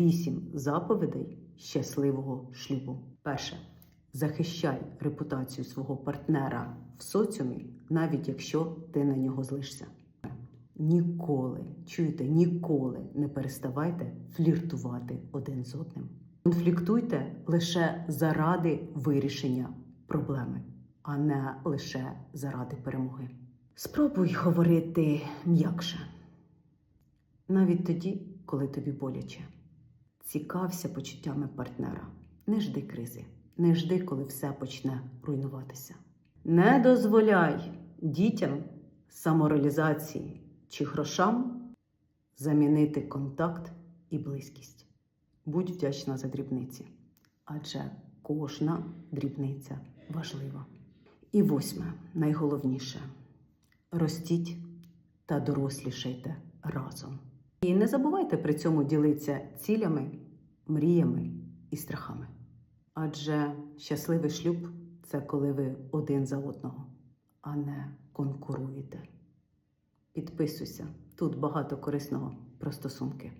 Вісім заповідей щасливого шлюбу. Перше. Захищай репутацію свого партнера в соціумі, навіть якщо ти на нього злишся. Ніколи, чуєте, ніколи не переставайте фліртувати один з одним. Конфліктуйте лише заради вирішення проблеми, а не лише заради перемоги. Спробуй говорити м'якше, навіть тоді, коли тобі боляче. Цікався почуттями партнера. Не жди кризи, не жди, коли все почне руйнуватися. Не дозволяй дітям самореалізації чи грошам замінити контакт і близькість. Будь вдячна за дрібниці, адже кожна дрібниця важлива. І восьме, найголовніше ростіть та дорослішайте разом. І не забувайте при цьому ділитися цілями, мріями і страхами. Адже щасливий шлюб це коли ви один за одного, а не конкуруєте. Підписуйся, тут багато корисного про стосунки.